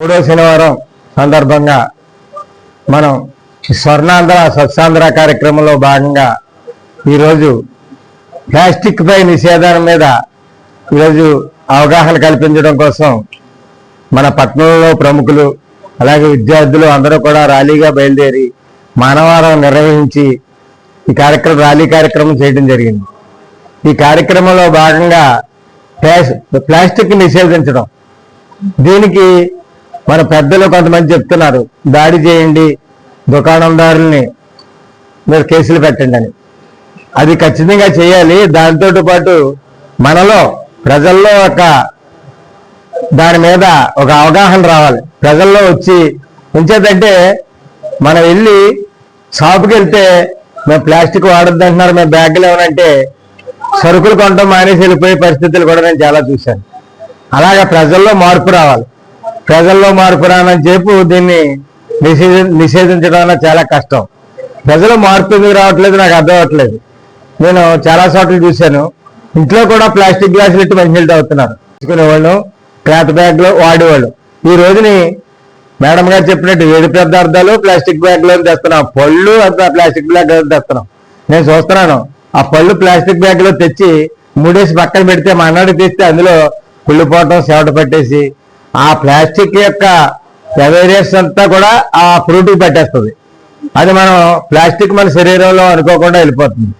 మూడో శనివారం సందర్భంగా మనం స్వర్ణాంధ్ర స్వచ్ఛాంధ్ర కార్యక్రమంలో భాగంగా ఈరోజు ప్లాస్టిక్ పై నిషేధం మీద ఈరోజు అవగాహన కల్పించడం కోసం మన పట్టణంలో ప్రముఖులు అలాగే విద్యార్థులు అందరూ కూడా ర్యాలీగా బయలుదేరి మానవారం నిర్వహించి ఈ కార్యక్రమం ర్యాలీ కార్యక్రమం చేయడం జరిగింది. ఈ కార్యక్రమంలో భాగంగా ప్లాస్- ప్లాస్టిక్ నిషేధించడం. దీనికి మన పెద్దలు కొంతమంది చెప్తున్నారు దాడి చేయండి దుకాణందారుల్ని మీరు కేసులు పెట్టండి అని. అది ఖచ్చితంగా చేయాలి దాంతో పాటు మనలో ప్రజల్లో ఒక దాని మీద ఒక అవగాహన రావాలి. ప్రజల్లో వచ్చి ఉంచేదంటే మనం వెళ్ళి షాపుకి వెళ్తే మేము ప్లాస్టిక్ వాడద్దు అంటున్నారు మేము బ్యాగులు ఏమనంటే సరుకులు కొనడం మానేసి వెళ్ళిపోయే పరిస్థితులు కూడా నేను చాలా చూశాను. అలాగా ప్రజల్లో మార్పు రావాలి. ప్రజల్లో మార్పు రానని చెప్పు దీన్ని నిషేధించడం అనేది చాలా కష్టం. ప్రజలు మార్పు ఎందుకు రావట్లేదు నాకు అర్థం అవ్వట్లేదు నేను చాలా చోట్ల చూశాను. ఇంట్లో కూడా ప్లాస్టిక్ గ్లాసులు ఇట్టి మంచినీళ్ళు తాగుతున్నారు. తీసుకునేవాళ్ళు క్లాత్ బ్యాగ్లో వాడేవాళ్ళు. ఈ రోజుని మేడం గారు చెప్పినట్టు వేడి పదార్థాలు ప్లాస్టిక్ బ్యాగ్లో తెస్తున్నాం. పళ్ళు అంతా ప్లాస్టిక్ బ్యాగ్ తెస్తున్నాం. నేను చూస్తున్నాను. ఆ పళ్ళు ప్లాస్టిక్ బ్యాగ్లో తెచ్చి మూడేసి పక్కన పెడితే మన్నాడు తెస్తే అందులో కుళ్ళిపోవటం సేవట పట్టేసి ఆ ప్లాస్టిక్ యొక్క ఎవేరియస్ అంతా కూడా ఆ ఫ్రూట్కి పెట్టేస్తుంది. అది మనం ప్లాస్టిక్ మన శరీరంలో అనుకోకుండా వెళ్ళిపోతుంది.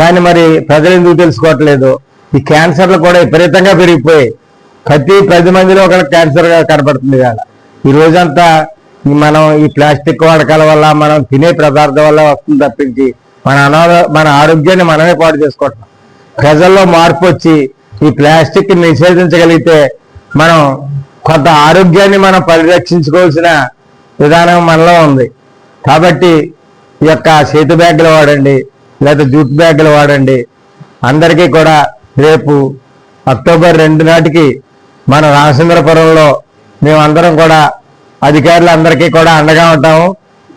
దాన్ని మరి ప్రజలు ఎందుకు తెలుసుకోవట్లేదు? ఈ క్యాన్సర్లు కూడా విపరీతంగా పెరిగిపోయాయి. ప్రతి పది మందిలో ఒక క్యాన్సర్గా కనపడుతుంది కాదు ఈ రోజంతా మనం ఈ ప్లాస్టిక్ వాడకాల వల్ల మనం తినే పదార్థం వల్ల వస్తుంది తప్పించి మన అనారో మన ఆరోగ్యాన్ని మనమే పాడు చేసుకోవటం ప్రజల్లో మార్పు వచ్చి ఈ ప్లాస్టిక్ నిషేధించగలిగితే మనం కొంత ఆరోగ్యాన్ని మనం పరిరక్షించుకోవాల్సిన విధానం మనలో ఉంది. కాబట్టి ఈ యొక్క చేతి బ్యాగులు వాడండి లేదా జూట్ బ్యాగులు వాడండి. అందరికీ కూడా రేపు అక్టోబర్ రెండు నాటికి మన రామచంద్రపురంలో మేమందరం కూడా అధికారులు అందరికీ కూడా అండగా ఉంటాము.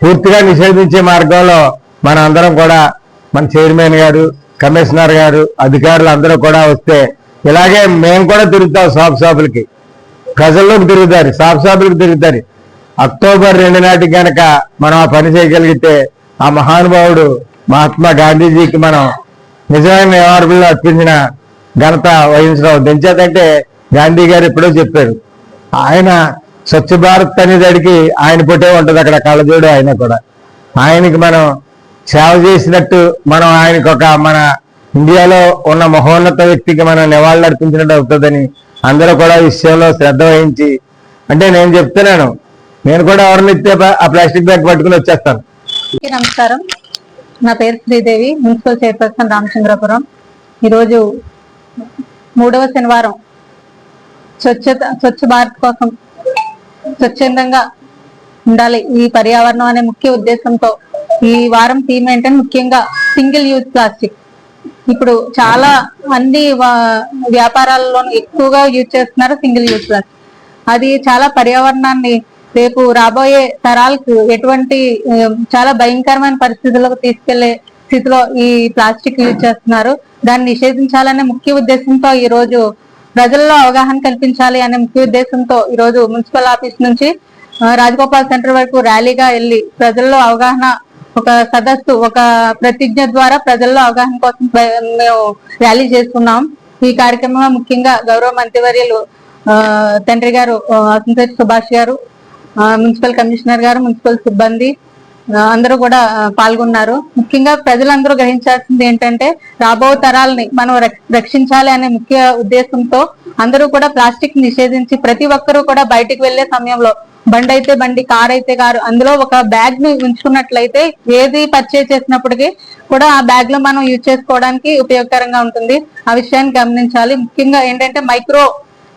పూర్తిగా నిషేధించే మార్గంలో మన అందరం కూడా మన చైర్మన్ గారు కమిషనర్ గారు అధికారులు అందరూ కూడా వస్తే ఇలాగే మేము కూడా తిరుగుతాం షాప్ షాపులకి. ప్రజల్లోకి తిరుగుతారు షాప్ షాపులకు తిరుగుతారు. అక్టోబర్ రెండు నాటికి కనుక మనం ఆ పని చేయగలిగితే ఆ మహానుభావుడు మహాత్మా గాంధీజీకి మనం నిజమైన నివారణలో అర్పించిన ఘనత వహించడం. దించేదంటే గాంధీ గారు ఎప్పుడో చెప్పారు ఆయన స్వచ్ఛ భారత్ అనేదానికి ఆయన పుట్టే ఉంటుంది అక్కడ కళ్ళజోడు ఆయన కూడా. ఆయనకి మనం సేవ చేసినట్టు మనం ఆయనకు ఒక మన ఇండియాలో ఉన్న మహోన్నత వ్యక్తికి మనం నివాళులు అర్పించినట్టు అవుతుందని అందరూ కూడా విషయంలో శ్రద్ధ వహించి అంటే నేను చెప్తున్నాను నేను కూడా ఎవరిని ఇస్తే ఆ ప్లాస్టిక్ బ్యాగ్ పట్టుకుని వచ్చేస్తాను. నమస్కారం. నా పేరు శ్రీదేవి మున్సిపల్ చైర్పర్సన్ రామచంద్రపురం. ఈరోజు మూడవ శనివారం. స్వచ్ఛత స్వచ్ఛ భారత్ కోసం స్వచ్ఛందంగా ఉండాలి. ఈ పర్యావరణం అనే ముఖ్య ఉద్దేశంతో ఈ వారం థీమ్ ఏంటంటే ముఖ్యంగా సింగిల్ యూజ్ ప్లాస్టిక్. ఇప్పుడు చాలా అన్ని వా- వ్యాపారాలలో ఎక్కువగా యూజ్ చేస్తున్నారు సింగిల్ యూజ్ ప్లాస్టిక్ అది చాలా పర్యావరణాన్ని రేపు రాబోయే తరాలకు ఎటువంటి చాలా భయంకరమైన పరిస్థితులకు తీసుకెళ్ళే స్థితిలో ఈ ప్లాస్టిక్ యూజ్ చేస్తున్నారు. దాన్ని నిషేధించాలనే ముఖ్య ఉద్దేశంతో ఈ రోజు ప్రజల్లో అవగాహన కల్పించాలి అనే ముఖ్య ఉద్దేశంతో ఈ రోజు మున్సిపల్ ఆఫీస్ నుంచి రాజగోపాల్ సెంటర్ వరకు ర్యాలీగా వెళ్ళి ప్రజల్లో అవగాహన ఒక సదస్సు ఒక ప్రతిజ్ఞ ద్వారా ప్రజల్లో అవగాహన కోసం మేము ర్యాలీ చేస్తున్నాం. ఈ కార్యక్రమంలో ముఖ్యంగా గౌరవ మంత్రివర్యులు తండ్రి గారు ఆ, అసంతోష్ సుభాష్ గారు మున్సిపల్ కమిషనర్ గారు మున్సిపల్ సిబ్బంది అందరూ కూడా పాల్గొన్నారు. ముఖ్యంగా ప్రజలందరూ గ్రహించాల్సింది ఏంటంటే రాబో తరాలని మనం రక్ష- రక్షించాలి అనే ముఖ్య ఉద్దేశంతో అందరూ కూడా ప్లాస్టిక్ నిషేధించి ప్రతి ఒక్కరూ కూడా బయటికి వెళ్ళే సమయంలో బండి అయితే బండి కార్ అయితే కారు. అందులో ఒక బ్యాగ్ని ఉంచుకున్నట్లయితే ఏది పర్చేజ్ చేసినప్పటికీ కూడా ఆ బ్యాగ్లో మనం యూజ్ చేసుకోవడానికి ఉపయోగకరంగా ఉంటుంది. ఆ విషయాన్ని గమనించాలి. ముఖ్యంగా ఏంటంటే మైక్రో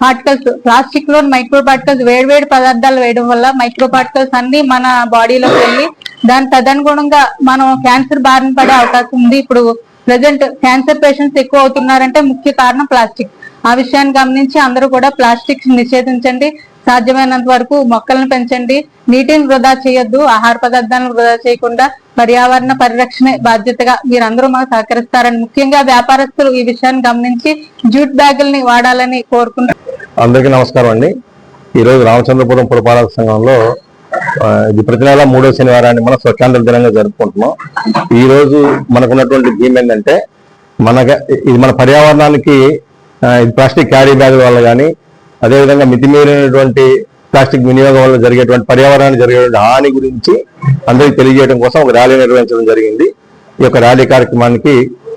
పార్టికల్స్ ప్లాస్టిక్లో మైక్రో పార్టికల్స్ వేడివేడి పదార్థాలు వేయడం వల్ల మైక్రో పార్టికల్స్ అన్ని మన బాడీలోకి వెళ్ళి దాని తదనుగుణంగా మనం క్యాన్సర్ బారిన పడే అవకాశం ఉంది. ఇప్పుడు ప్రజెంట్ క్యాన్సర్ పేషెంట్స్ ఎక్కువ అవుతున్నారంటే ముఖ్య కారణం ప్లాస్టిక్. ఆ విషయాన్ని గమనించి అందరూ కూడా ప్లాస్టిక్ నిషేధించండి. సాధ్యమైనంత వరకు మొక్కలను పెంచండి. నీటిని వృధా చేయొద్దు. ఆహార పదార్థాలను వృధా చేయకుండా పర్యావరణ పరిరక్షణ బాధ్యతగా మీరందరూ మాకు సహకరిస్తారని ముఖ్యంగా వ్యాపారస్తులు ఈ విషయాన్ని గమనించి జూట్ బ్యాగుల్ని వాడాలని కోరుకుంటున్నారు. అందరికీ నమస్కారం అండి. ఈరోజు రామచంద్రపురం పురపాలక సంఘంలో ఇది ప్రతి నెల మూడో శనివారాన్ని మనం స్వచ్ఛాంధ్ర దినంగా జరుపుకుంటున్నాం. ఈ రోజు మనకున్నటువంటి థీమ్ ఏంటంటే మన ఇది మన పర్యావరణానికి ఇది ప్లాస్టిక్ క్యారీ బ్యాగుల వల్ల కానీ అదేవిధంగా మితిమీరినటువంటి ప్లాస్టిక్ వినియోగం వల్ల జరిగేటువంటి పర్యావరణానికి జరిగేటువంటి హాని గురించి అందరికీ తెలియజేయడం కోసం ఒక ర్యాలీ నిర్వహించడం జరిగింది. ఈ యొక్క ర్యాలీ కార్యక్రమానికి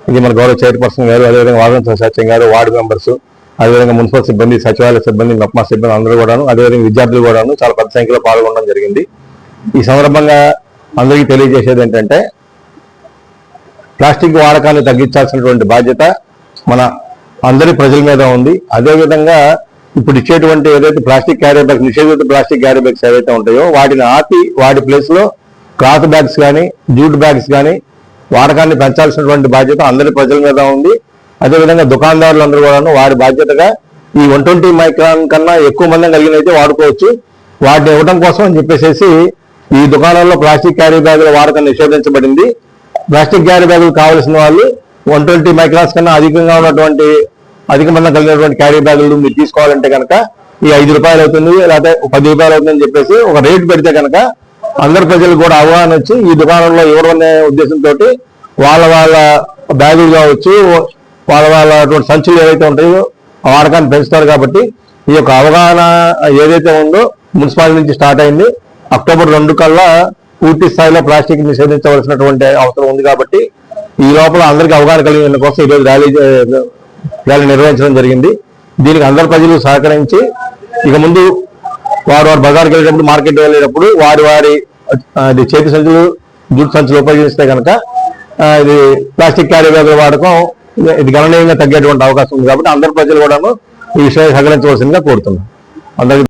ఇది మన గౌరవ చైర్పర్సన్ గారు అదేవిధంగా వాగంత సత్యం గారు వార్డు మెంబర్స్ అదేవిధంగా మున్సిపల్ సిబ్బంది సచివాలయ సిబ్బంది మెప్మా సిబ్బంది అందరూ కూడాను అదేవిధంగా విద్యార్థులు కూడాను చాలా పెద్ద సంఖ్యలో పాల్గొనడం జరిగింది. ఈ సందర్భంగా అందరికీ తెలియజేసేది ఏంటంటే ప్లాస్టిక్ వాడకాన్ని తగ్గించాల్సినటువంటి బాధ్యత మన అందరి ప్రజల మీద ఉంది. అదేవిధంగా ఇప్పుడు ఇచ్చేటువంటి ఏదైతే ప్లాస్టిక్ క్యారీ బ్యాగ్స్ నిషేధిత ప్లాస్టిక్ క్యారీ బ్యాగ్స్ ఏవైతే ఉంటాయో వాటిని ఆపి వాటి ప్లేస్లో క్లాత్ బ్యాగ్స్ కానీ జూట్ బ్యాగ్స్ కానీ వాడకాన్ని పెంచాల్సినటువంటి బాధ్యత అందరి ప్రజల మీద ఉంది. అదేవిధంగా దుకాణదారులందరూ కూడాను వారి బాధ్యతగా ఈ వన్ ట్వంటీ మైక్రాన్ కన్నా ఎక్కువ మంది కలిగినైతే వాడుకోవచ్చు. వాటిని ఇవ్వడం కోసం అని చెప్పేసి ఈ దుకాణాల్లో ప్లాస్టిక్ క్యారీ బ్యాగుల వాడకం నిషేధించబడింది. ప్లాస్టిక్ క్యారీ బ్యాగులు కావాల్సిన వాళ్ళు వన్ ట్వంటీ మైక్రాన్స్ కన్నా అధికంగా ఉన్నటువంటి అధిక మందం కలిగినటువంటి క్యారీ బ్యాగులు మీరు తీసుకోవాలంటే కనుక ఈ ఐదు రూపాయలు అవుతుంది లేకపోతే పది రూపాయలు అవుతుందని చెప్పేసి ఒక రేటు పెడితే కనుక అందరు ప్రజలకు కూడా అవగాహన వచ్చి ఈ దుకాణంలో ఎవరు అనే ఉద్దేశంతో వాళ్ళ వాళ్ళ బ్యాగులు కావచ్చు వాళ్ళ వాళ్ళ అటువంటి సంచులు ఏవైతే ఉంటాయో వాడకాన్ని పెంచుతారు కాబట్టి ఈ యొక్క అవగాహన ఏదైతే ఉందో మున్సిపాలిటీ నుంచి స్టార్ట్ అయింది. అక్టోబర్ రెండు కల్లా పూర్తి స్థాయిలో ప్లాస్టిక్ నిషేధించవలసినటువంటి అవసరం ఉంది కాబట్టి ఈ లోపల అందరికీ అవగాహన కలిగిన కోసం ఈరోజు ర్యాలీ ఇవాళ నిర్వహించడం జరిగింది. దీనికి అందరు ప్రజలు సహకరించి ఇక ముందు వారు వారు బజార్కి వెళ్ళేటప్పుడు మార్కెట్ వెళ్ళేటప్పుడు వారి వారి చేతి సంచులు జూట్ సంచులు ఉపయోగిస్తే కనుక ఇది ప్లాస్టిక్ క్యారీ బ్యాగుల వాడకం ఇది- గణనీయంగా తగ్గేటువంటి అవకాశం ఉంది కాబట్టి అందరు ప్రజలు కూడాను ఈ విషయాన్ని సహకరించవలసిందిగా కోరుతున్నాం. అందరికీ